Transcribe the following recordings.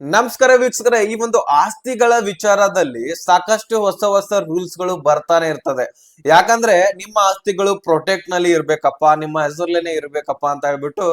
ನಮಸ್ಕಾರ ವೀಕ್ಷಕರ, ಈ ಒಂದು ಆಸ್ತಿಗಳ ವಿಚಾರದಲ್ಲಿ ಸಾಕಷ್ಟು ಹೊಸ ಹೊಸ ರೂಲ್ಸ್ಗಳು ಬರ್ತಾನೆ ಇರ್ತದೆ. ಯಾಕಂದ್ರೆ ನಿಮ್ಮ ಆಸ್ತಿಗಳು ಪ್ರೊಟೆಕ್ಟ್ನಲ್ಲಿ ಇರ್ಬೇಕಪ್ಪ, ನಿಮ್ಮ ಹೆಸರಲ್ಲೇನೆ ಇರ್ಬೇಕಪ್ಪ ಅಂತ ಹೇಳ್ಬಿಟ್ಟು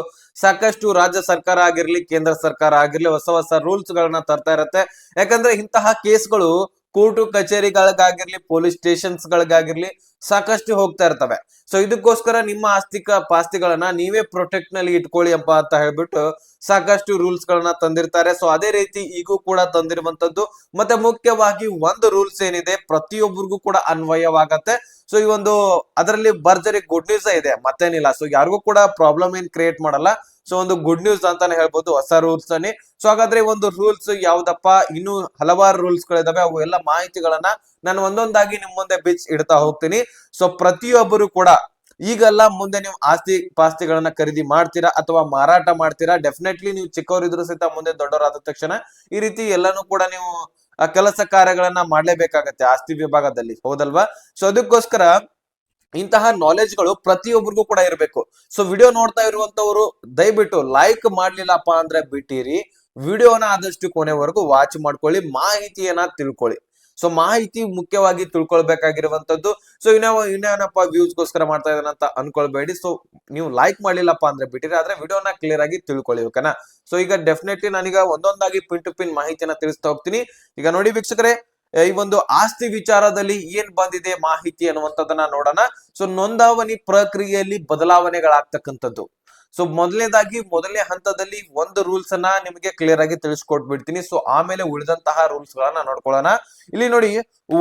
ಸಾಕಷ್ಟು ರಾಜ್ಯ ಸರ್ಕಾರ ಆಗಿರ್ಲಿ, ಕೇಂದ್ರ ಸರ್ಕಾರ ಆಗಿರ್ಲಿ ಹೊಸ ಹೊಸ ರೂಲ್ಸ್ ಗಳನ್ನ ತರ್ತಾ ಇರತ್ತೆ. ಯಾಕಂದ್ರೆ ಇಂತಹ ಕೇಸ್ಗಳು ಕೋರ್ಟು ಕಚೇರಿಗಳಿಗಾಗಿರ್ಲಿ ಪೊಲೀಸ್ ಸ್ಟೇಷನ್ಸ್ ಗಳಿಗಾಗಿರ್ಲಿ ಸಾಕಷ್ಟು ಹೋಗ್ತಾ ಇರ್ತವೆ. ಸೊ ಇದಕ್ಕೋಸ್ಕರ ನಿಮ್ಮ ಆಸ್ತಿಕ ಪಾಸ್ತಿಗಳನ್ನ ನೀವೇ ಪ್ರೊಟೆಕ್ಟ್ನಲ್ಲಿ ಇಟ್ಕೊಳ್ಳಿ ಅಪ್ಪ ಅಂತ ಹೇಳ್ಬಿಟ್ಟು ಸಾಕಷ್ಟು ರೂಲ್ಸ್ ಗಳನ್ನ ತಂದಿರ್ತಾರೆ. ಸೊ ಅದೇ ರೀತಿ ಈಗೂ ಕೂಡ ತಂದಿರುವಂತದ್ದು, ಮತ್ತೆ ಮುಖ್ಯವಾಗಿ ಒಂದು ರೂಲ್ಸ್ ಏನಿದೆ ಪ್ರತಿಯೊಬ್ಬರಿಗೂ ಕೂಡ ಅನ್ವಯವಾಗತ್ತೆ. ಸೊ ಈ ಒಂದು ಅದರಲ್ಲಿ ಭರ್ಜರಿ ಗುಡ್ ನ್ಯೂಸ್ ಇದೆ, ಮತ್ತೇನಿಲ್ಲ. ಸೊ ಯಾರಿಗೂ ಕೂಡ ಪ್ರಾಬ್ಲಮ್ ಏನ್ ಕ್ರಿಯೇಟ್ ಮಾಡಲ್ಲ. ಸೊ ಒಂದು ಗುಡ್ ನ್ಯೂಸ್ ಅಂತಾನೆ ಹೇಳ್ಬೋದು, ಹೊಸ ರೂಲ್ಸ್ ಅನ್ನಿ. ಸೊ ಹಾಗಾದ್ರೆ ಒಂದು ರೂಲ್ಸ್ ಯಾವ್ದಪ್ಪ, ಇನ್ನು ಹಲವಾರು ರೂಲ್ಸ್ ಗಳಿದಾವೆ, ಅವು ಎಲ್ಲ ಮಾಹಿತಿಗಳನ್ನ ನಾನು ಒಂದೊಂದಾಗಿ ನಿಮ್ ಮುಂದೆ ಬಿಚ್ ಇಡ್ತಾ ಹೋಗ್ತೀನಿ. ಸೊ ಪ್ರತಿಯೊಬ್ಬರು ಕೂಡ ಈಗೆಲ್ಲ ಮುಂದೆ ನೀವು ಆಸ್ತಿ ಪಾಸ್ತಿಗಳನ್ನ ಖರೀದಿ ಮಾಡ್ತೀರಾ ಅಥವಾ ಮಾರಾಟ ಮಾಡ್ತೀರಾ ಡೆಫಿನೆಟ್ಲಿ ನೀವು ಚಿಕ್ಕವರಿದ್ರು ಸಹಿತ ಮುಂದೆ ದೊಡ್ಡವರಾದ ತಕ್ಷಣ ಈ ರೀತಿ ಎಲ್ಲಾನು ಕೂಡ ನೀವು ಕೆಲಸ ಕಾರ್ಯಗಳನ್ನ ಮಾಡ್ಲೇಬೇಕಾಗತ್ತೆ ಆಸ್ತಿ ವಿಭಾಗದಲ್ಲಿ. ಹೌದಲ್ವಾ? ಸೊ ಅದಕ್ಕೋಸ್ಕರ ಇಂತಹ ನಾಲೆಜ್ಗಳು ಪ್ರತಿಯೊಬ್ಬರಿಗೂ ಕೂಡ ಇರಬೇಕು. ಸೊ ವಿಡಿಯೋ ನೋಡ್ತಾ ಇರುವಂತವರು, ದಯವಿಟ್ಟು ಲೈಕ್ ಮಾಡ್ಲಿಲ್ಲಪ್ಪ ಅಂದ್ರೆ ಬಿಟ್ಟಿರಿ. ವಿಡಿಯೋನ ಆದಷ್ಟು ಕೊನೆವರೆಗೂ ವಾಚ್ ಮಾಡ್ಕೊಳ್ಳಿ, ಮಾಹಿತಿಯನ್ನ ತಿಳ್ಕೊಳ್ಳಿ. ಸೊ ಮಾಹಿತಿ ಮುಖ್ಯವಾಗಿ ತಿಳ್ಕೊಳ್ಬೇಕಾಗಿರುವಂತದ್ದು ಸೊ ಇನ್ನೇವ ಇನ್ನೇನಪ್ಪ ವ್ಯೂಸ್ಗೋಸ್ಕರ ಮಾಡ್ತಾ ಇದ್ದಾನೆ ಅಂತ ಅನ್ಕೊಳ್ಬೇಡಿ. ಸೊ ನೀವು ಲೈಕ್ ಮಾಡ್ಲಿಲ್ಲಪ್ಪ ಅಂದ್ರೆ ಬಿಟ್ಟಿದ್ರೆ ಆದ್ರೆ ವಿಡಿಯೋನ ಕ್ಲಿಯರ್ ಆಗಿ ತಿಳ್ಕೊಳ್ಳಿ ಓಕೆನಾ ಸೊ ಈಗ ಡೆಫಿನೆಟ್ಲಿ ನಾನೀಗ ಒಂದೊಂದಾಗಿ ಪಿನ್ ಟು ಪಿನ್ ಮಾಹಿತಿಯನ್ನ ತಿಳಿಸ್ತಾ ಹೋಗ್ತೀನಿ. ಈಗ ನೋಡಿ ವೀಕ್ಷಕರೇ ಈ ಒಂದು ಆಸ್ತಿ ವಿಚಾರದಲ್ಲಿ ಏನ್ ಬಂದಿದೆ ಮಾಹಿತಿ ಅನ್ನುವಂಥದ್ದನ್ನ ನೋಡೋಣ. ಸೊ ನೋಂದಾವಣಿ ಪ್ರಕ್ರಿಯೆಯಲ್ಲಿ ಬದಲಾವಣೆಗಳಾಗ್ತಕ್ಕಂಥದ್ದು. ಸೊ ಮೊದಲನೇದಾಗಿ ಮೊದಲನೇ ಹಂತದಲ್ಲಿ ಒಂದು ರೂಲ್ಸ್ ಅನ್ನ ನಿಮಗೆ ಕ್ಲಿಯರ್ ಆಗಿ ತಿಳಿಸ್ಕೊಟ್ಬಿಡ್ತೀನಿ. ಸೊ ಆಮೇಲೆ ಉಳಿದಂತಹ ರೂಲ್ಸ್ ಗಳನ್ನ ನೋಡ್ಕೊಳ್ಳೋಣ. ಇಲ್ಲಿ ನೋಡಿ,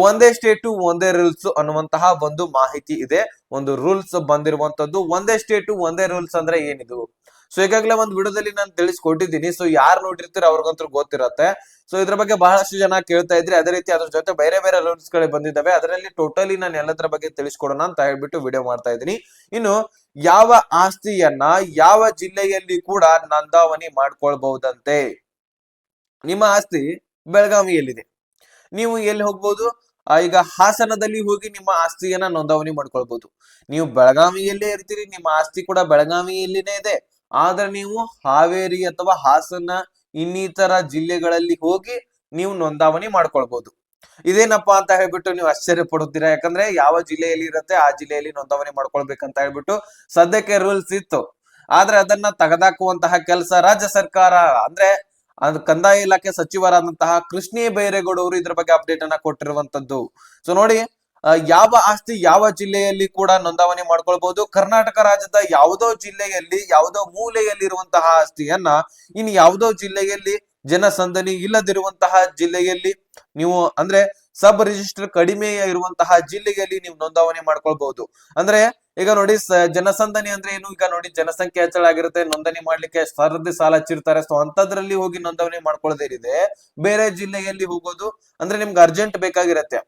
ಒಂದೇ ಸ್ಟೇಟು ಒಂದೇ ರೂಲ್ಸ್ ಅನ್ನುವಂತಹ ಒಂದು ಮಾಹಿತಿ ಇದೆ. ಒಂದು ರೂಲ್ಸ್ ಬಂದಿರುವಂತದ್ದು ಒಂದೇ ಸ್ಟೇಟು ಒಂದೇ ರೂಲ್ಸ್ ಅಂದ್ರೆ ಏನಿದು? ಸೊ ಈಗಾಗಲೇ ಒಂದು ವಿಡಿಯೋದಲ್ಲಿ ನಾನು ತಿಳಿಸ್ಕೊಟ್ಟಿದ್ದೀನಿ. ಸೊ ಯಾರು ನೋಡಿರ್ತೀರ ಅವ್ರಿಗಂತೂ ಗೊತ್ತಿರತ್ತೆ. ಸೊ ಇದ್ರ ಬಗ್ಗೆ ಬಹಳಷ್ಟು ಜನ ಕೇಳ್ತಾ ಇದ್ರಿ ಅದೇ ರೀತಿ ಅದ್ರ ಜೊತೆ ಬೇರೆ ಬೇರೆ ಲೋನ್ಸ್ಗಳು ಬಂದಿದ್ದಾವೆ. ಅದರಲ್ಲಿ ಟೋಟಲಿ ನಾನು ಎಲ್ಲದರ ಬಗ್ಗೆ ತಿಳಿಸ್ಕೊಡೋಣ ಅಂತ ಹೇಳ್ಬಿಟ್ಟು ವಿಡಿಯೋ ಮಾಡ್ತಾ ಇದ್ದೀನಿ. ಇನ್ನು ಯಾವ ಆಸ್ತಿಯನ್ನ ಯಾವ ಜಿಲ್ಲೆಯಲ್ಲಿ ಕೂಡ ನೋಂದಾವಣಿ ಮಾಡ್ಕೊಳ್ಬಹುದಂತೆ? ನಿಮ್ಮ ಆಸ್ತಿ ಬೆಳಗಾವಿಯಲ್ಲಿದೆ. ನೀವು ಎಲ್ಲಿ ಹೋಗ್ಬೋದು? ಈಗ ಹಾಸನದಲ್ಲಿ ಹೋಗಿ ನಿಮ್ಮ ಆಸ್ತಿಯನ್ನ ನೋಂದಾವಣಿ ಮಾಡ್ಕೊಳ್ಬಹುದು ನೀವು ಬೆಳಗಾವಿಯಲ್ಲೇ ಇರ್ತೀರಿ, ನಿಮ್ಮ ಆಸ್ತಿ ಕೂಡ ಬೆಳಗಾವಿಯಲ್ಲಿನೇ ಇದೆ. ಆದ್ರೆ ನೀವು ಹಾವೇರಿ ಅಥವಾ ಹಾಸನ ಇನ್ನಿತರ ಜಿಲ್ಲೆಗಳಲ್ಲಿ ಹೋಗಿ ನೀವು ನೋಂದಾವಣಿ ಮಾಡ್ಕೊಳ್ಬಹುದು ಇದೇನಪ್ಪಾ ಅಂತ ಹೇಳ್ಬಿಟ್ಟು ನೀವು ಆಶ್ಚರ್ಯ ಪಡುತ್ತೀರಾ? ಯಾಕಂದ್ರೆ ಯಾವ ಜಿಲ್ಲೆಯಲ್ಲಿ ಇರುತ್ತೆ ಆ ಜಿಲ್ಲೆಯಲ್ಲಿ ನೋಂದಾವಣಿ ಮಾಡ್ಕೊಳ್ಬೇಕಂತ ಹೇಳ್ಬಿಟ್ಟು ಸದ್ಯಕ್ಕೆ ರೂಲ್ಸ್ ಇತ್ತು. ಆದ್ರೆ ಅದನ್ನ ತೆಗೆದಾಕುವಂತಹ ಕೆಲಸ ರಾಜ್ಯ ಸರ್ಕಾರ, ಅಂದ್ರೆ ಅದು ಕಂದಾಯ ಇಲಾಖೆ ಸಚಿವರಾದಂತಹ ಕೃಷ್ಣೇ ಬೈರೇಗೌಡ ಅವರು ಇದ್ರ ಬಗ್ಗೆ ಅಪ್ಡೇಟ್ ಅನ್ನ ಕೊಟ್ಟಿರುವಂತದ್ದು. ಸೊ ನೋಡಿ ಯಾವ ಆಸ್ತಿ ಯಾವ ಜಿಲ್ಲೆಯಲ್ಲಿ ಕೂಡ ನೋಂದಾವಣಿ ಮಾಡ್ಕೊಳ್ಬಹುದು ಕರ್ನಾಟಕ ರಾಜ್ಯದ ಯಾವುದೋ ಜಿಲ್ಲೆಯಲ್ಲಿ, ಯಾವುದೋ ಮೂಲೆಯಲ್ಲಿರುವಂತಹ ಆಸ್ತಿಯನ್ನ ಇನ್ ಯಾವುದೋ ಜಿಲ್ಲೆಯಲ್ಲಿ ಜನಸಂದಣಿ ಇಲ್ಲದಿರುವಂತಹ ಜಿಲ್ಲೆಯಲ್ಲಿ ನೀವು ಅಂದ್ರೆ ಸಬ್ ರಿಜಿಸ್ಟರ್ ಕಡಿಮೆ ಇರುವಂತಹ ಜಿಲ್ಲೆಯಲ್ಲಿ ನೀವು ನೋಂದಾವಣಿ ಮಾಡ್ಕೊಳ್ಬಹುದು ಅಂದ್ರೆ ಈಗ ನೋಡಿ ಜನಸಂದಣಿ ಅಂದ್ರೆ ಏನು? ಈಗ ನೋಡಿ ಜನಸಂಖ್ಯೆ ಹೆಚ್ಚಳ ಆಗಿರುತ್ತೆ, ನೋಂದಣಿ ಮಾಡ್ಲಿಕ್ಕೆ ಸರದಿ ಸಾಲ ಹಚ್ಚಿರ್ತಾರೆ. ಸೊ ಅಂತದ್ರಲ್ಲಿ ಹೋಗಿ ನೋಂದಣಿ ಮಾಡ್ಕೊಳ್ಳೋದೇನಿದೆ ಬೇರೆ ಜಿಲ್ಲೆಯಲ್ಲಿ ಹೋಗೋದು ಅಂದ್ರೆ ನಿಮ್ಗೆ ಅರ್ಜೆಂಟ್ ಬೇಕಾಗಿರತ್ತೆ.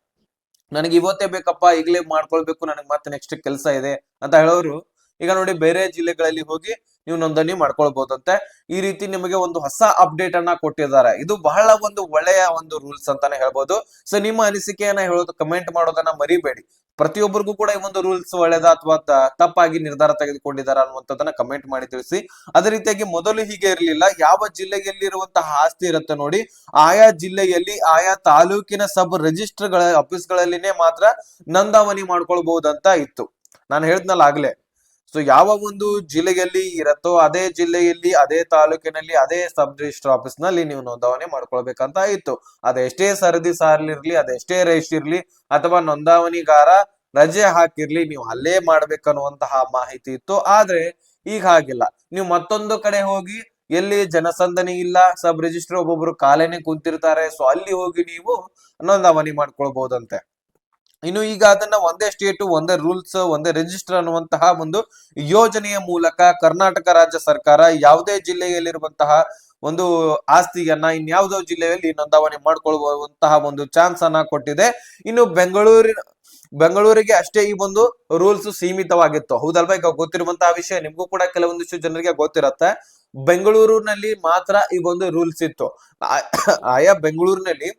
ನನಗೆ ಇವತ್ತೇ ಬೇಕಪ್ಪ, ಈಗಲೇ ಮಾಡ್ಕೊಳ್ಬೇಕು, ನನಗೆ ಮತ್ತೆ ನೆಕ್ಸ್ಟ್ ಕೆಲಸ ಇದೆ ಅಂತ ಹೇಳೋರು. ಈಗ ನೋಡಿ ಬೇರೆ ಜಿಲ್ಲೆಗಳಲ್ಲಿ ಹೋಗಿ ನೀವು ನೋಂದಣಿ ಮಾಡ್ಕೊಳ್ಬಹುದಂತೆ ಈ ರೀತಿ ನಿಮಗೆ ಒಂದು ಹೊಸ ಅಪ್ಡೇಟ್ ಅನ್ನ ಕೊಟ್ಟಿದ್ದಾರೆ. ಇದು ಬಹಳ ಒಂದು ಒಳ್ಳೆಯ ಒಂದು ರೂಲ್ಸ್ ಅಂತಾನೆ ಹೇಳ್ಬೋದು. ಸೊ ನಿಮ್ಮ ಅನಿಸಿಕೆಯನ್ನ ಹೇಳೋದು ಕಮೆಂಟ್ ಮಾಡೋದನ್ನ ಮರಿಬೇಡಿ. ಪ್ರತಿಯೊಬ್ಬರಿಗೂ ಕೂಡ ಈ ಒಂದು ರೂಲ್ಸ್ ಒಳ್ಳೆಯದ ಅಥವಾ ತಪ್ಪಾಗಿ ನಿರ್ಧಾರ ತೆಗೆದುಕೊಂಡಿದ್ದಾರೆ ಅನ್ನುವಂಥದ್ದನ್ನ ಕಮೆಂಟ್ ಮಾಡಿ ತಿಳಿಸಿ. ಅದೇ ರೀತಿಯಾಗಿ ಮೊದಲು ಹೀಗೆ ಇರಲಿಲ್ಲ. ಯಾವ ಜಿಲ್ಲೆಯಲ್ಲಿರುವಂತಹ ಆಸ್ತಿ ಇರುತ್ತೆ ನೋಡಿ. ಆಯಾ ಜಿಲ್ಲೆಯಲ್ಲಿ, ಆಯಾ ತಾಲೂಕಿನ ಸಬ್ ರಿಜಿಸ್ಟರ್ಗಳ ಆಫೀಸ್ಗಳಲ್ಲಿನೇ ಮಾತ್ರ ನೋಂದಾವಣಿ ಮಾಡ್ಕೊಳ್ಬಹುದಂತ ಇತ್ತು. ನಾನು ಹೇಳಿದ್ನಲ್ಲ ಆಗ್ಲೇ. ಸೊ ಯಾವ ಒಂದು ಜಿಲ್ಲೆಯಲ್ಲಿ ಇರತ್ತೋ ಅದೇ ಜಿಲ್ಲೆಯಲ್ಲಿ, ಅದೇ ತಾಲೂಕಿನಲ್ಲಿ, ಅದೇ ಸಬ್ ರಿಜಿಸ್ಟರ್ ಆಫೀಸ್ನಲ್ಲಿ ನೀವು ನೋಂದಾವಣೆ ಮಾಡ್ಕೊಳ್ಬೇಕಂತ ಇತ್ತು. ಅದೆಷ್ಟೇ ಸರದಿ ಸಾರ್ಲಿರ್ಲಿ ಅದೆಷ್ಟೇ ರೇಷ್ ಇರ್ಲಿ, ಅಥವಾ ನೋಂದಾವಣಿಗಾರ ರಜೆ ಹಾಕಿರ್ಲಿ, ನೀವು ಅಲ್ಲೇ ಮಾಡ್ಬೇಕನ್ನುವಂತಹ ಮಾಹಿತಿ ಇತ್ತು. ಆದ್ರೆ, ಈಗ ಹಾಗಿಲ್ಲ. ನೀವು ಮತ್ತೊಂದು ಕಡೆ ಹೋಗಿ, ಎಲ್ಲಿ ಜನಸಂದಣಿ ಇಲ್ಲ ಸಬ್ ರಿಜಿಸ್ಟರ್ ಒಬ್ಬೊಬ್ರು ಕಾಲೇನೆ ಕುಂತಿರ್ತಾರೆ ಸೊ ಅಲ್ಲಿ ಹೋಗಿ ನೀವು ನೋಂದಾವಣಿ ಮಾಡ್ಕೊಳ್ಬಹುದಂತೆ ಇನ್ನು ಈಗ ಅದನ್ನ ಒಂದೇ ಸ್ಟೇಟ್ ಒಂದೇ ರೂಲ್ಸ್ ಒಂದೇ ರಿಜಿಸ್ಟರ್ ಅನ್ನುವಂತಹ ಒಂದು ಯೋಜನೆಯ ಮೂಲಕ ಕರ್ನಾಟಕ ರಾಜ್ಯ ಸರ್ಕಾರ ಯಾವುದೇ ಜಿಲ್ಲೆಯಲ್ಲಿರುವಂತಹ ಒಂದು ಆಸ್ತಿಯನ್ನ ಇನ್ಯಾವುದೋ ಜಿಲ್ಲೆಯಲ್ಲಿ ನೋಂದಾವಣೆ ಮಾಡ್ಕೊಳ್ಳುವಂತಹ ಒಂದು ಚಾನ್ಸ್ ಅನ್ನ ಕೊಟ್ಟಿದೆ. ಇನ್ನು ಬೆಂಗಳೂರಿನ ಬೆಂಗಳೂರಿಗೆ ಅಷ್ಟೇ ಈ ಒಂದು ರೂಲ್ಸ್ ಸೀಮಿತವಾಗಿತ್ತು. ಹೌದಲ್ವಾ? ಈಗ ಗೊತ್ತಿರುವಂತಹ ವಿಷಯ ನಿಮ್ಗೂ ಕೂಡ ಕೆಲವೊಂದಿಷ್ಟು ಜನರಿಗೆ ಗೊತ್ತಿರತ್ತೆ. ಬೆಂಗಳೂರಿನಲ್ಲಿ ಮಾತ್ರ ಈ ಒಂದು ರೂಲ್ಸ್ ಇತ್ತು. ಆಯಾ ಬೆಂಗಳೂರಿನಲ್ಲಿ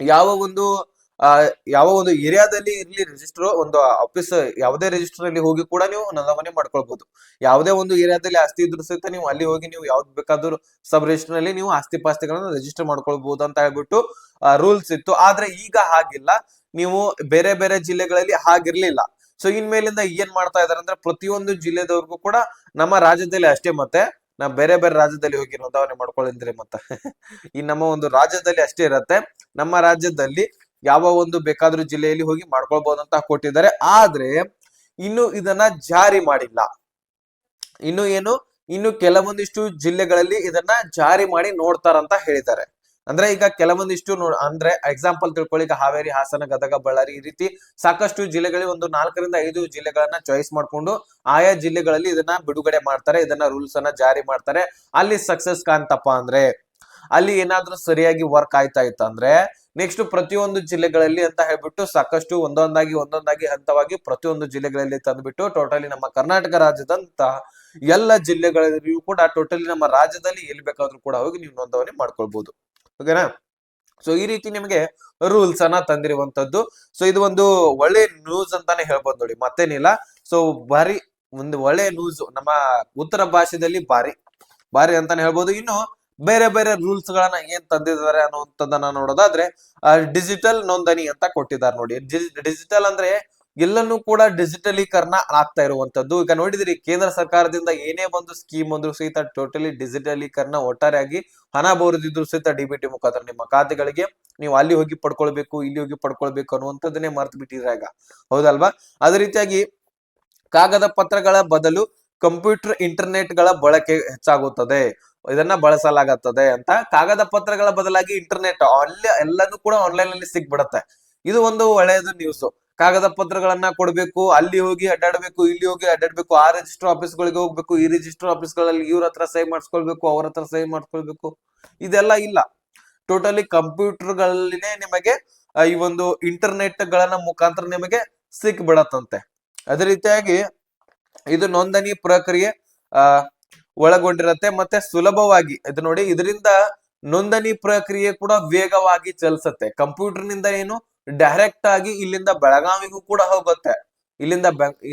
ಯಾವ ಒಂದು ಆ, ಯಾವ ಒಂದು ಏರಿಯಾದಲ್ಲಿ ಇರ್ಲಿ ರಿಜಿಸ್ಟರ್ ಒಂದು ಆಫೀಸ್ ಯಾವುದೇ ರಿಜಿಸ್ಟರ್ ಅಲ್ಲಿ ಹೋಗಿ ಕೂಡ ನೀವು ನೋಂದಣಿ ಮಾಡ್ಕೊಳ್ಬಹುದು ಯಾವುದೇ ಒಂದು ಏರಿಯಾದಲ್ಲಿ ಆಸ್ತಿ ಇದ್ರೂ ಸಹಿತ ನೀವು ಅಲ್ಲಿ ಹೋಗಿ ನೀವು ಯಾವ್ದು ಬೇಕಾದ್ರೂ ಸಬ್ ರಿಜಿಸ್ಟರ್ ಅಲ್ಲಿ ನೀವು ಆಸ್ತಿ ಪಾಸ್ತಿಗಳನ್ನ ರಿಜಿಸ್ಟರ್ ಮಾಡ್ಕೊಳ್ಬಹುದು ಅಂತ ಹೇಳ್ಬಿಟ್ಟು ರೂಲ್ಸ್ ಇತ್ತು. ಆದ್ರೆ ಈಗ ಹಾಗಿಲ್ಲ. ನೀವು ಬೇರೆ ಬೇರೆ ಜಿಲ್ಲೆಗಳಲ್ಲಿ ಹಾಗಿರ್ಲಿಲ್ಲ. ಸೊ ಇನ್ಮೇಲಿಂದ ಏನ್ ಮಾಡ್ತಾ ಇದಾರೆ ಅಂದ್ರೆ ಪ್ರತಿಯೊಂದು ಜಿಲ್ಲೆದವ್ರಿಗೂ ಕೂಡ ನಮ್ಮ ರಾಜ್ಯದಲ್ಲಿ ಅಷ್ಟೇ ಮತ್ತೆ ನಾ ಬೇರೆ ಬೇರೆ ರಾಜ್ಯದಲ್ಲಿ ಹೋಗಿ ನೋಂದಣಿ ಮಾಡ್ಕೊಳ್ಳಿಂದ್ರಿ ಮತ್ತೆ. ಈ ನಮ್ಮ ಒಂದು ರಾಜ್ಯದಲ್ಲಿ ಅಷ್ಟೇ ಇರತ್ತೆ. ನಮ್ಮ ರಾಜ್ಯದಲ್ಲಿ ಯಾವ ಒಂದು ಬೇಕಾದ್ರೂ ಜಿಲ್ಲೆಯಲ್ಲಿ ಹೋಗಿ ಮಾಡ್ಕೊಳ್ಬಹುದು ಅಂತ ಕೊಟ್ಟಿದ್ದಾರೆ. ಆದ್ರೆ ಇನ್ನು ಇದನ್ನ ಜಾರಿ ಮಾಡಿಲ್ಲ. ಇನ್ನು ಏನು? ಇನ್ನು ಕೆಲವೊಂದಿಷ್ಟು ಜಿಲ್ಲೆಗಳಲ್ಲಿ ಇದನ್ನ ಜಾರಿ ಮಾಡಿ ನೋಡ್ತಾರಂತ ಹೇಳಿದ್ದಾರೆ. ಅಂದ್ರೆ ಈಗ ಕೆಲವೊಂದಿಷ್ಟು ನೋಡ್ ಅಂದ್ರೆ ಎಕ್ಸಾಂಪಲ್ ತಿಳ್ಕೊಳ್ಳಿ. ಈಗ ಹಾವೇರಿ, ಹಾಸನ, ಗದಗ, ಬಳ್ಳಾರಿ ಈ ರೀತಿ ಸಾಕಷ್ಟು ಜಿಲ್ಲೆಗಳಿಗೆ ಒಂದು ನಾಲ್ಕರಿಂದ ಐದು ಜಿಲ್ಲೆಗಳನ್ನ ಚಾಯ್ಸ್ ಮಾಡ್ಕೊಂಡು ಆಯಾ ಜಿಲ್ಲೆಗಳಲ್ಲಿ ಇದನ್ನ ಬಿಡುಗಡೆ ಮಾಡ್ತಾರೆ. ಇದನ್ನ ರೂಲ್ಸ್ ಅನ್ನ ಜಾರಿ ಮಾಡ್ತಾರೆ. ಅಲ್ಲಿ ಸಕ್ಸಸ್ ಕಾಣ್ತಪ್ಪ ಅಂದ್ರೆ, ಅಲ್ಲಿ ಏನಾದ್ರೂ ಸರಿಯಾಗಿ ವರ್ಕ್ ಆಯ್ತಾ ಇತ್ತಂದ್ರೆ ನೆಕ್ಸ್ಟ್ ಪ್ರತಿಯೊಂದು ಜಿಲ್ಲೆಗಳಲ್ಲಿ ಅಂತ ಹೇಳ್ಬಿಟ್ಟು ಸಾಕಷ್ಟು ಒಂದೊಂದಾಗಿ ಒಂದೊಂದಾಗಿ ಹಂತವಾಗಿ ಪ್ರತಿಯೊಂದು ಜಿಲ್ಲೆಗಳಲ್ಲಿ ತಂದ್ಬಿಟ್ಟು ಟೋಟಲಿ ನಮ್ಮ ಕರ್ನಾಟಕ ರಾಜ್ಯದಂತ ಎಲ್ಲ ಜಿಲ್ಲೆಗಳಲ್ಲಿಯೂ ಕೂಡ ಟೋಟಲಿ ನಮ್ಮ ರಾಜ್ಯದಲ್ಲಿ ಎಲ್ಲಿ ಬೇಕಾದ್ರೂ ಕೂಡ ಹೋಗಿ ನೀವು ನೋಂದಣಿ ಮಾಡ್ಕೊಳ್ಬಹುದು ಓಕೆನಾ ಸೊ ಈ ರೀತಿ ನಿಮಗೆ ರೂಲ್ಸ್ ಅನ್ನ ತಂದಿರುವಂತದ್ದು. ಸೊ ಇದು ಒಂದು ಒಳ್ಳೆ ನ್ಯೂಸ್ ಅಂತಾನೆ ಹೇಳ್ಬೋದು ನೋಡಿ, ಮತ್ತೇನಿಲ್ಲ. ಸೊ ಬಾರಿ ಒಂದು ಒಳ್ಳೆ ನ್ಯೂಸ್ ನಮ್ಮ ಉತ್ತರ ಭಾಷೆದಲ್ಲಿ ಬಾರಿ ಬಾರಿ ಅಂತಾನೆ ಹೇಳ್ಬೋದು. ಇನ್ನು ಬೇರೆ ಬೇರೆ ರೂಲ್ಸ್ ಗಳನ್ನ ಏನ್ ತಂದಿದ್ದಾರೆ ಅನ್ನುವಂಥದ್ದನ್ನ ನೋಡೋದಾದ್ರೆ ಡಿಜಿಟಲ್ ನೋಂದಣಿ ಅಂತ ಕೊಟ್ಟಿದ್ದಾರೆ ನೋಡಿ. ಡಿಜಿಟಲ್ ಅಂದ್ರೆ ಎಲ್ಲನೂ ಕೂಡ ಡಿಜಿಟಲೀಕರಣ ಆಗ್ತಾ ಇರುವಂತದ್ದು ಈಗ ನೋಡಿದ್ರಿ, ಕೇಂದ್ರ ಸರ್ಕಾರದಿಂದ ಏನೇ ಒಂದು ಸ್ಕೀಮ್ ಅಂದ್ರೂ ಸಹಿತ ಟೋಟಲಿ ಡಿಜಿಟಲೀಕರಣ ಒಟ್ಟಾರೆಯಾಗಿ ಹಣ ಬರುದಿದ್ರು ಸಹಿತ ಡಿಬಿಟಿ ಮುಖಾಂತರ ನಿಮ್ಮ ಖಾತೆಗಳಿಗೆ ನೀವು ಅಲ್ಲಿ ಹೋಗಿ ಪಡ್ಕೊಳ್ಬೇಕು, ಇಲ್ಲಿ ಹೋಗಿ ಪಡ್ಕೊಳ್ಬೇಕು ಅನ್ನುವಂಥದ್ದನ್ನೇ ಮರ್ತು ಬಿಟ್ಟಿದ್ರೆ ಹೌದಲ್ವಾ? ಅದೇ ರೀತಿಯಾಗಿ ಕಾಗದ ಪತ್ರಗಳ ಬದಲು ಕಂಪ್ಯೂಟರ್ ಇಂಟರ್ನೆಟ್ಗಳ ಬಳಕೆ ಹೆಚ್ಚಾಗುತ್ತದೆ. ಇದನ್ನ ಬಳಸಲಾಗುತ್ತದೆ ಅಂತ ಕಾಗದ ಪತ್ರಗಳ ಬದಲಾಗಿ ಇಂಟರ್ನೆಟ್ ಅಲ್ಲಿ ಎಲ್ಲಾನು ಕೂಡ ಆನ್ಲೈನ್ ಅಲ್ಲಿ ಸಿಕ್ಬಿಡತ್ತೆ ಇದು ಒಂದು ಒಳ್ಳೆಯದು ನ್ಯೂಸ್ ಕಾಗದ ಪತ್ರಗಳನ್ನ ಕೊಡ್ಬೇಕು, ಅಲ್ಲಿ ಹೋಗಿ ಅಡ್ಡಾಡ್ಬೇಕು, ಇಲ್ಲಿ ಹೋಗಿ ಅಡ್ಡಾಡ್ಬೇಕು, ಆ ರಿಜಿಸ್ಟರ್ ಆಫೀಸ್ಗಳಿಗೆ ಹೋಗ್ಬೇಕು, ಈ ರಿಜಿಸ್ಟರ್ ಆಫೀಸ್ಗಳಲ್ಲಿ ಇವ್ರ ಹತ್ರ ಸಹಿ ಮಾಡಿಸ್ಕೊಳ್ಬೇಕು, ಅವ್ರ ಹತ್ರ ಸಹಿ ಮಾಡಿಸ್ಕೊಳ್ಬೇಕು. ಇದೆಲ್ಲ ಇಲ್ಲ. ಟೋಟಲಿ ಕಂಪ್ಯೂಟರ್ಗಳಲ್ಲಿನೇ ನಿಮಗೆ ಈ ಒಂದು ಇಂಟರ್ನೆಟ್ ಗಳನ್ನ ಮುಖಾಂತರ ನಿಮಗೆ ಸಿಕ್ಬಿಡತ್ತಂತೆ. ಅದೇ ರೀತಿಯಾಗಿ ಇದು ನೋಂದಣಿ ಪ್ರಕ್ರಿಯೆ, ಆ ಒಳಗೊಂಡಿರತ್ತೆ ಮತ್ತೆ ಸುಲಭವಾಗಿ. ಇದು ನೋಡಿ, ಇದರಿಂದ ನೋಂದಣಿ ಪ್ರಕ್ರಿಯೆ ಕೂಡ ವೇಗವಾಗಿ ಚಲಿಸುತ್ತೆ. ಕಂಪ್ಯೂಟರ್ನಿಂದ ಏನು ಡೈರೆಕ್ಟ್ ಆಗಿ ಇಲ್ಲಿಂದ ಬೆಳಗಾವಿಗೂ ಕೂಡ ಹೋಗುತ್ತೆ. ಇಲ್ಲಿಂದ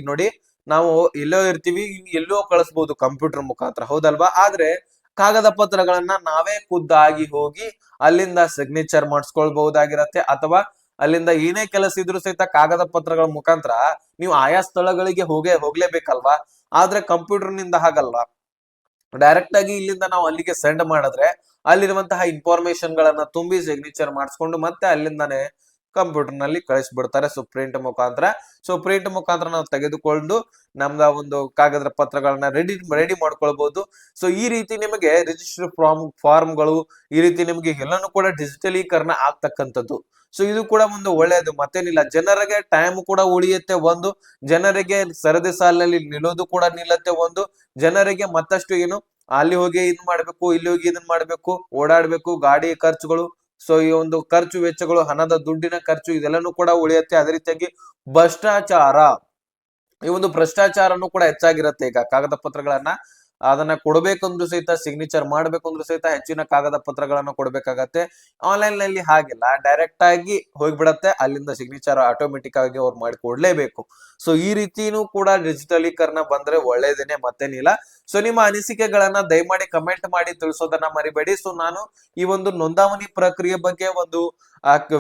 ನೋಡಿ, ನಾವು ಎಲ್ಲೋ ಇರ್ತೀವಿ ಎಲ್ಲೋ ಕಳಿಸ್ಬೋದು ಕಂಪ್ಯೂಟರ್ ಮುಖಾಂತರ. ಹೌದಲ್ವಾ? ಆದ್ರೆ, ಕಾಗದ ಪತ್ರಗಳನ್ನ ನಾವೇ ಖುದ್ದಾಗಿ ಹೋಗಿ ಅಲ್ಲಿಂದ ಸಿಗ್ನೇಚರ್ ಮಾಡಿಸ್ಕೊಳ್ಬಹುದಾಗಿರತ್ತೆ. ಅಥವಾ ಅಲ್ಲಿಂದ ಏನೇ ಕೆಲಸ ಇದ್ರು ಸಹಿತ ಕಾಗದ ಪತ್ರಗಳ ಮುಖಾಂತರ ನೀವು ಆಯಾ ಸ್ಥಳಗಳಿಗೆ ಹೋಗೇ, ಹೋಗ್ಲೇಬೇಕಲ್ವಾ? ಆದ್ರೆ ಕಂಪ್ಯೂಟರ್ನಿಂದ ಹಾಗಲ್ವಾ ಡೈರೆಕ್ಟ್ ಆಗಿ ಇಲ್ಲಿಂದ ನಾವು ಅಲ್ಲಿಗೆ ಸೆಂಡ್ ಮಾಡಿದ್ರೆ ಅಲ್ಲಿರುವಂತಹ ಇನ್ಫಾರ್ಮೇಶನ್ ಗಳನ್ನ ತುಂಬಿ ಸಿಗ್ನೇಚರ್ ಮಾಡಿಸ್ಕೊಂಡು ಮತ್ತೆ ಅಲ್ಲಿಂದಾನೆ ಕಂಪ್ಯೂಟರ್ನಲ್ಲಿ ಕಳಿಸ್ಬಿಡ್ತಾರೆ ಸೊ ಪ್ರಿಂಟ್ ಮುಖಾಂತರ. ಸೊ ಪ್ರಿಂಟ್ ಮುಖಾಂತರ ನಾವು ತೆಗೆದುಕೊಂಡು ನಮ್ದ ಒಂದು ಕಾಗದ ಪತ್ರಗಳನ್ನ ರೆಡಿ ರೆಡಿ ಮಾಡ್ಕೊಳ್ಬಹುದು ಸೊ ಈ ರೀತಿ ನಿಮಗೆ ರಿಜಿಸ್ಟರ್ ಫಾರ್ಮ್ ಫಾರ್ಮ್ಗಳು ಈ ರೀತಿ ನಿಮಗೆ ಎಲ್ಲಾನು ಕೂಡ ಡಿಜಿಟಲೀಕರಣ ಆಗ್ತಕ್ಕಂಥದ್ದು. ಸೊ ಇದು ಕೂಡ ಒಂದು ಒಳ್ಳೆಯದು ಮತ್ತೇನಿಲ್ಲ, ಜನರಿಗೆ ಟೈಮ್ ಕೂಡ ಉಳಿಯುತ್ತೆ ಒಂದು, ಜನರಿಗೆ ಸರದಿ ಸಾಲಿನಲ್ಲಿ ನಿಲ್ಲೋದು ಕೂಡ ನಿಲ್ಲತ್ತೆ ಒಂದು, ಜನರಿಗೆ ಮತ್ತಷ್ಟು ಏನು, ಅಲ್ಲಿ ಹೋಗಿ ಇದ್ ಮಾಡ್ಬೇಕು ಇಲ್ಲಿ ಹೋಗಿ ಇದನ್ ಮಾಡ್ಬೇಕು ಓಡಾಡ್ಬೇಕು, ಗಾಡಿ ಖರ್ಚುಗಳು ಸೊ ಈ ಒಂದು ಖರ್ಚು, ವೆಚ್ಚಗಳು, ಹಣದ ದುಡ್ಡಿನ ಖರ್ಚು ಇದೆಲ್ಲನೂ ಕೂಡ ಉಳಿಯುತ್ತೆ. ಅದೇ ರೀತಿಯಾಗಿ ಭ್ರಷ್ಟಾಚಾರ, ಈ ಒಂದು ಭ್ರಷ್ಟಾಚಾರನು ಕೂಡ ಹೆಚ್ಚಾಗಿರುತ್ತೆ ಈಗ ಕಾಗದ ಪತ್ರಗಳನ್ನ. ಅದನ್ನ ಕೊಡ್ಬೇಕಂದ್ರೂ ಸಹಿತ ಸಿಗ್ನೇಚರ್ ಮಾಡ್ಬೇಕಂದ್ರೂ ಸಹಿತ ಹೆಚ್ಚಿನ ಕಾಗದ ಪತ್ರಗಳನ್ನು ಕೊಡ್ಬೇಕಾಗತ್ತೆ. ಆನ್ಲೈನ್ನಲ್ಲಿ ಹಾಗಿಲ್ಲ. ಡೈರೆಕ್ಟ್ ಆಗಿ ಹೋಗ್ಬಿಡತ್ತೆ. ಅಲ್ಲಿಂದ ಸಿಗ್ನೇಚರ್ ಆಟೋಮೆಟಿಕ್ ಆಗಿ ಅವ್ರು ಮಾಡಿ ಕೊಡ್ಲೇಬೇಕು ಸೊ ಈ ರೀತಿನೂ ಕೂಡ ಡಿಜಿಟಲೀಕರಣ ಬಂದ್ರೆ ಒಳ್ಳೇದೇನೆ ಮತ್ತೇನಿಲ್ಲ. ಸೊ ನಿಮ್ಮ ಅನಿಸಿಕೆಗಳನ್ನ ದಯಮಾಡಿ ಕಮೆಂಟ್ ಮಾಡಿ ತಿಳಿಸೋದನ್ನ ಮರಿಬೇಡಿ. ಸೊ ನಾನು ಈ ಒಂದು ನೋಂದಾವಣಿ ಪ್ರಕ್ರಿಯೆ ಬಗ್ಗೆ ಒಂದು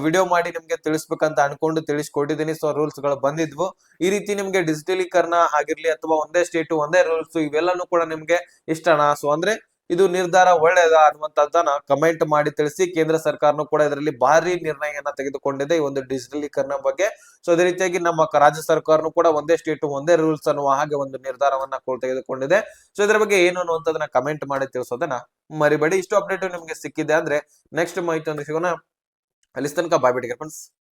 ವಿಡಿಯೋ ಮಾಡಿ ನಿಮ್ಗೆ ತಿಳಿಸ್ಬೇಕಂತ ಅನ್ಕೊಂಡು ತಿಳಿಸ್ಕೊಟ್ಟಿದ್ದೀನಿ ಸೊ ರೂಲ್ಸ್ಗಳು ಬಂದಿದ್ವು. ಈ ರೀತಿ ನಿಮ್ಗೆ ಡಿಜಿಟಲೀಕರಣ ಆಗಿರ್ಲಿ ಅಥವಾ ಒಂದೇ ಸ್ಟೇಟ್ ಒಂದೇ ರೂಲ್ಸ್ ಇವೆಲ್ಲನೂ ಕೂಡ ನಿಮ್ಗೆ ಇಷ್ಟನಾ? ಸೊ ಅಂದ್ರೆ ಇದು ನಿರ್ಧಾರ ಒಳ್ಳೆಯದ ಅನ್ನುವಂಥದ್ದನ್ನ ಕಮೆಂಟ್ ಮಾಡಿ ತಿಳಿಸಿ ಕೇಂದ್ರ ಸರ್ಕಾರನು ಕೂಡ ಇದರಲ್ಲಿ ಭಾರಿ ನಿರ್ಣಯನ ತೆಗೆದುಕೊಂಡಿದೆ ಈ ಒಂದು ಡಿಜಿಟಲೀಕರಣ ಬಗ್ಗೆ. ಸೊ ಅದೇ ರೀತಿಯಾಗಿ ನಮ್ಮ ರಾಜ್ಯ ಸರ್ಕಾರನು ಕೂಡ ಒಂದೇ ಸ್ಟೇಟ್ ಒಂದೇ ರೂಲ್ಸ್ ಅನ್ನುವ ಹಾಗೆ ಒಂದು ನಿರ್ಧಾರವನ್ನ ಕೂಡ ತೆಗೆದುಕೊಂಡಿದೆ. ಸೊ ಇದ್ರ ಬಗ್ಗೆ ಏನು ಅನ್ನುವಂಥದ್ದನ್ನ ಕಮೆಂಟ್ ಮಾಡಿ ತಿಳಿಸೋದನ್ನ ಮರಿಬೇಡಿ. ಇಷ್ಟು ಅಪ್ಡೇಟ್ ನಿಮ್ಗೆ ಸಿಕ್ಕಿದೆ ಅಂದ್ರೆ ನೆಕ್ಸ್ಟ್ ಮಾಹಿತಿ ಒಂದು ಸಿಗೋಣ. ఖలిస్తాన్ का बाय बेट